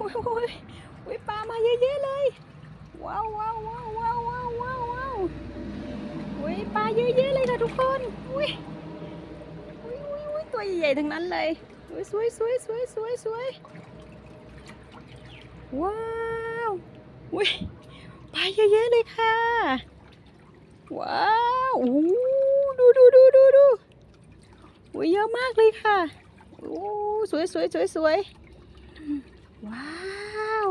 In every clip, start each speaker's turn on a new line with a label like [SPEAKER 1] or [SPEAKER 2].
[SPEAKER 1] อ้ยโอ้ยโอ้ยปลามาเยอะแยะเลย ว้าวว้าวว้าวว้าวว้าวว้าวว้าวโอ้ยปลาเยอะแยะเลยค่ะทุกคนอุ้ยอุ้ยอุ้ยอุ้ยตัวใหญ่ๆทั้งนั้นเลยอุ้ยสวยสวยสวยสวยสวยว้าวอุ้ยปลาเยอะแยะเลยค่ะ ว้าวโอ้ดูดูดูดูดูอุ้ยเยอะมากเลยค่ะโอ้สวยสวยสวยสวยว้ ว้าว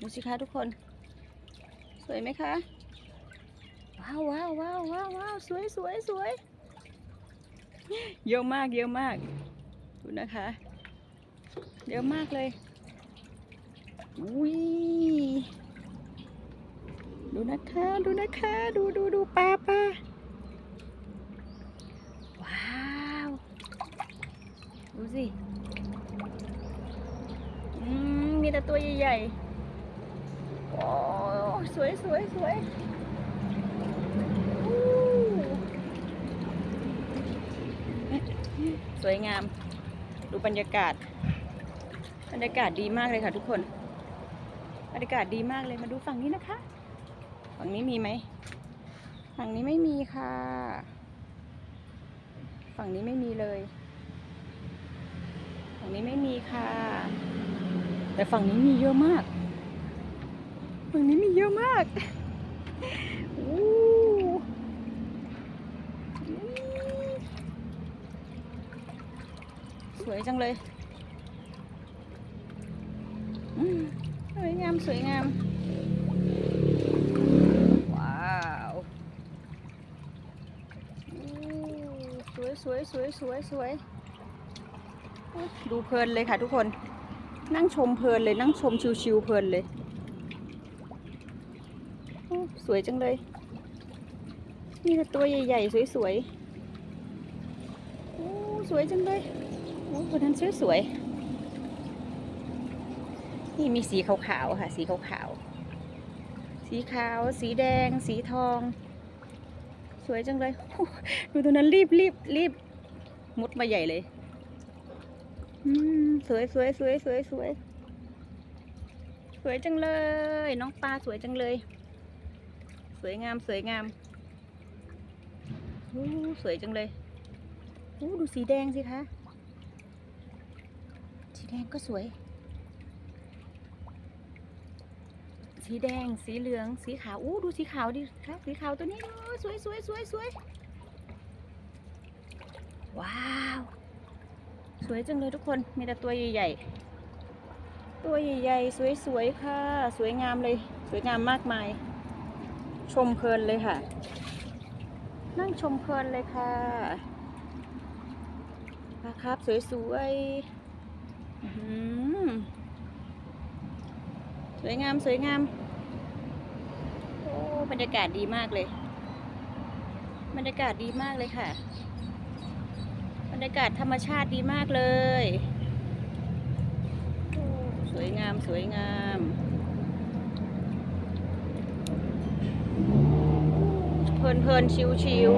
[SPEAKER 1] ดูสิคะทุกคน สวยไหมคะ ว้าวว้าวว้าวว้าวว้าวสวยสวยสวยเยอะมากเยอะมาก ดูนะคะเยอะมากเลยอุ้ยดูนะคะดูนะคะดูดูดูปลาปลาว้าว ดูสิอืมมีแตัวใหญ่ๆ โอ้สวยสวยสวยสวยงาม ดูบรรยากาศ บรรยากาศดีมากเลยค่ะทุกคน บรรยากาศดีมากเลยมาดูฝั่งนี้นะคะ ฝั่งนี้มีไหม ฝั่งนี้ไม่มีค่ะ ฝั่งนี้ไม่มีเลย ฝั่งนี้ไม่มีค่ะ แต่ฝั่งนี้มีเยอะมาก ฝั่งนี้มีเยอะมากอู้สวยจังเลยอืมสวยงาม สวยงาม ว้าวอู้สวยสวยสวยสวยสวยอุ๊ยดูเพลินเลยค่ะทุกคน นั่งชมเพลินเลยนั่งชมชิวๆเพลินเลย สวยจังเลย นี่แต่ตัวใหญ่ๆ สวยๆโอ้สวยจังเลยโอ้คนนั้นสวยๆนี่มีสีขาวๆค่ะ สีขาวๆสีขาว สีแดง สีทอง สวยจังเลยดูตัวนั้นรีบรีบรีบมุดมาใหญ่เลย สวยสวยสวยสวยสวยสวยจังเลย น้องปลาสวยจังเลย สวยงามสวยงามอู้สวยจังเลยอู้ดูสีแดงสิคะ สีแดงก็สวย สีแดงสีเหลืองสีขาวอู้ดูสีขาวดิคะสีขาวตัวนี้สวยสวยสวยสวยว้าว สวยจังเลยทุกคน มีแต่ตัวใหญ่ๆ ตัวใหญ่ๆ สวยๆ ค่ะ สวยงามเลย สวยงามมากมาย ชมเพลินเลยค่ะ นั่งชมเพลินเลยค่ะนะครับสวยๆสวยงามสวยงาม โอ้ บรรยากาศดีมากเลย บรรยากาศดีมากเลยค่ะ รรยากาศธรรมชาติดีมากเลย สวยงามสวยงามเพลินเพลินชิวชิว